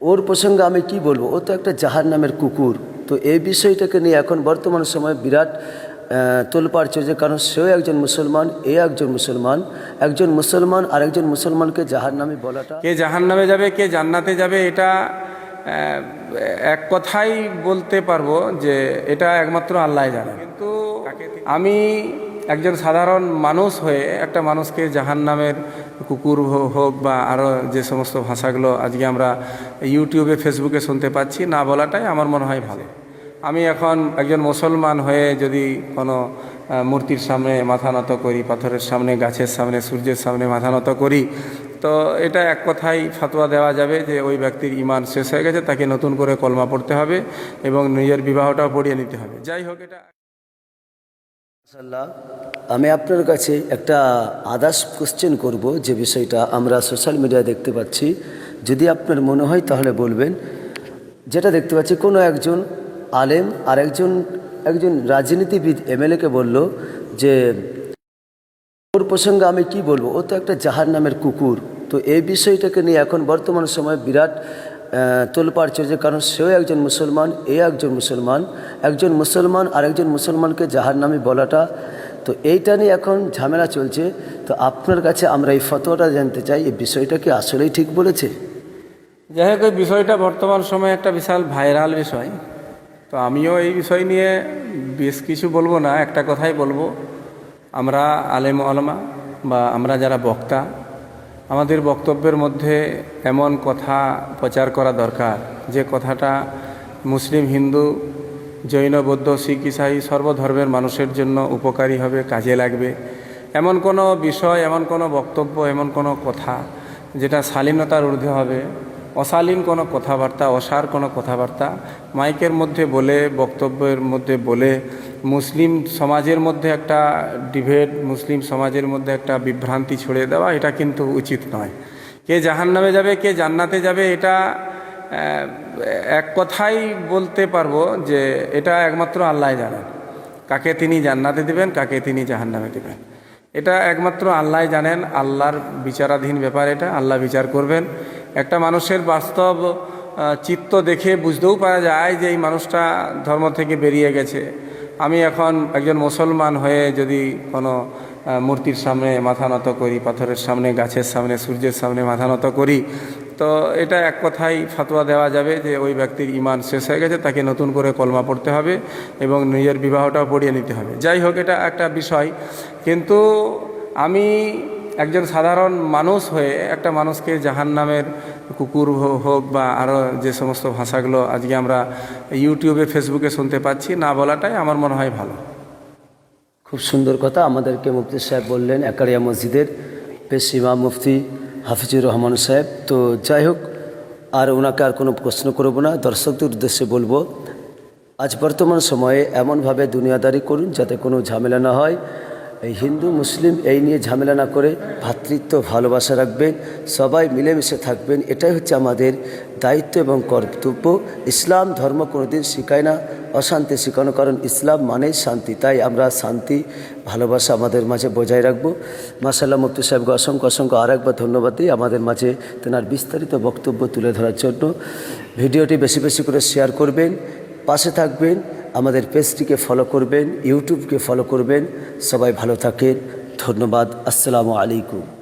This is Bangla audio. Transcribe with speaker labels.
Speaker 1: ওর প্রসঙ্গে আমি কি বলব? ও তো একটা জাহার নামের কুকুর। তো এই বিষয়টাকে নিয়ে এখন বর্তমান সময়ে বিরাট তোলপাড় চলছে। কারণ সেও একজন মুসলমান এ একজন মুসলমান। একজন মুসলমান আর একজন মুসলমানকে জাহার নামে বলাটা
Speaker 2: কে জাহান নামে যাবে কে জান্নাতে যাবে এটা এক কথাই বলতে পারব যে এটা একমাত্র আল্লাহ জানে। কিন্তু আমি একজন সাধারণ মানুষ হয়ে একটা মানুষকে জাহান নামের কুকুর হোক বা আরও যে সমস্ত ভাষাগুলো আজকে আমরা ইউটিউবে, ফেসবুকে শুনতে পাচ্ছি, না বলাটাই আমার মনে হয় ভালো। আমি এখন একজন মুসলমান হয়ে যদি কোনো মূর্তির সামনে মাথা নত করি, পাথরের সামনে, গাছের সামনে, সূর্যের সামনে মাথা নত করি, তো এটা এক কথাই ফাতোয়া দেওয়া যাবে যে ওই ব্যক্তির ইমান শেষ হয়ে গেছে, তাকে নতুন করে কলমা পড়তে হবে এবং নিজের বিবাহটাও পড়িয়ে নিতে হবে। যাই হোক, এটা
Speaker 1: আমি আপনার কাছে একটা আদার্স কোশ্চেন করব, যে বিষয়টা আমরা সোশ্যাল মিডিয়ায় দেখতে পাচ্ছি। যদি আপনার মনে হয় তাহলে বলবেন। যেটা দেখতে পাচ্ছি, কোনো একজন আলেম আর একজন একজন রাজনীতিবিদ এমএলএকে বলল যে ওর প্রসঙ্গে আমি কি বলব? ও তো একটা জাহার নামের কুকুর। তো এই বিষয়টাকে নিয়ে এখন বর্তমান সময়ে বিরাট তোলপাড় চলছে কারণ সেও একজন মুসলমান, এ একজন মুসলমান একজন মুসলমান আর একজন মুসলমানকে জাহার নামে বলাটা। তো এইটা নিয়ে এখন ঝামেলা চলছে। তো আপনার কাছে আমরা এই ফতোয়াটা জানতে চাই, এই বিষয়টা কি আসলেই ঠিক বলেছে?
Speaker 2: যাই হোক, এই বিষয়টা বর্তমান সময়ে একটা বিশাল ভাইরাল বিষয়। তো আমিও এই বিষয় নিয়ে বেশ কিছু বলব না, একটা কথাই বলব। আমরা আলেম আলমা বা আমরা যারা বক্তা আমাদের বক্তব্যের মধ্যে এমন কথা প্রচার করা দরকার। যে কথাটা মুসলিম, হিন্দু, জৈন, বৌদ্ধ, শিখ, ইসাই সর্বধর্মের মানুষের জন্য উপকারী হবে, কাজে লাগবে। এমন কোনো বিষয়, এমন কোনো বক্তব্য, এমন কোনো কথা যেটা শালীনতার ঊর্ধ্বে হবে, অশালীন কোনো কথাবার্তা, অসার কোনো কথাবার্তা মাইকের মধ্যে বলে, বক্তব্যের মধ্যে বলে মুসলিম সমাজের মধ্যে একটা ডিভেট মুসলিম সমাজের মধ্যে একটা বিভ্রান্তি ছড়িয়ে দেওয়া, এটা কিন্তু উচিত নয়। কে জাহান নামে যাবে, কে জান্নাতে যাবে, এটা এক কথাই বলতে পারব যে এটা একমাত্র আল্লাহ জানেন। কাকে তিনি জান্নাতে দিবেন, কাকে তিনি জাহান্নামে দেবেন। এটা একমাত্র আল্লাহ জানেন, আল্লাহর বিচারাধীন ব্যাপার এটা, আল্লাহ বিচার করবেন। একটা মানুষের বাস্তব চিত্ত দেখে বুঝতেও পারা যায় যে এই মানুষটা ধর্ম থেকে বেরিয়ে গেছে। আমি এখন একজন মুসলমান হয়ে যদি কোনো মূর্তির সামনে মাথা নত করি, পাথরের সামনে, গাছের সামনে, সূর্যের সামনে মাথা নত করি, তো এটা এক কথাই ফাতোয়া দেওয়া যাবে যে ওই ব্যক্তির ইমান শেষ হয়ে গেছে, তাকে নতুন করে কলমা পড়তে হবে এবং নিজের বিবাহটাও পড়িয়ে নিতে হবে। যাই হোক, এটা একটা বিষয়। কিন্তু আমি একজন সাধারণ মানুষ হয়ে একটা মানুষকে জাহান নামের কুকুর হোক বা আরও যে সমস্ত ভাষাগুলো আজকে আমরা ইউটিউবে, ফেসবুকে শুনতে পাচ্ছি, না বলাটাই আমার মনে হয় ভালো।
Speaker 1: খুব সুন্দর কথা আমাদেরকে মুফতি সাহেব বললেন, একারিয়া মসজিদের পেশ ইমাম মুফতি হাফিজুর রহমান সাহেব। তো যাই হোক, আর ওনাকে আর কোনো প্রশ্ন করব না, দর্শকদের উদ্দেশ্যে বলব, আজ বর্তমান সময়ে এমনভাবে দুনিয়াদারি করুন যাতে কোনো ঝামেলা না হয়। এই হিন্দু, মুসলিম এই নিয়ে ঝামেলা না করে ভ্রাতৃত্ব ভালোবাসা রাখবেন, সবাই মিলেমিশে থাকবেন, এটাই হচ্ছে আমাদের দায়িত্ব এবং কর্তব্য। ইসলাম, ধর্ম কোনোদিন শেখায় না, অশান্তি শেখানো, কারণ ইসলাম মানেই শান্তি। তাই আমরা শান্তি, ভালোবাসা আমাদের মাঝে বজায় রাখব। মাসাল্লাহ মুফতি সাহেবকে অসংখ্য অসংখ্য আর একবার ধন্যবাদ দিই আমাদের মাঝে তেনার বিস্তারিত বক্তব্য তুলে ধরার জন্য। ভিডিওটি বেশি বেশি করে শেয়ার করবেন, পাশে থাকবেন আমাদের পেজটিকে ফলো করবেন ইউটিউবকে ফলো করবেন। সবাই ভালো থাকেন। ধন্যবাদ। আসসালামু আলাইকুম।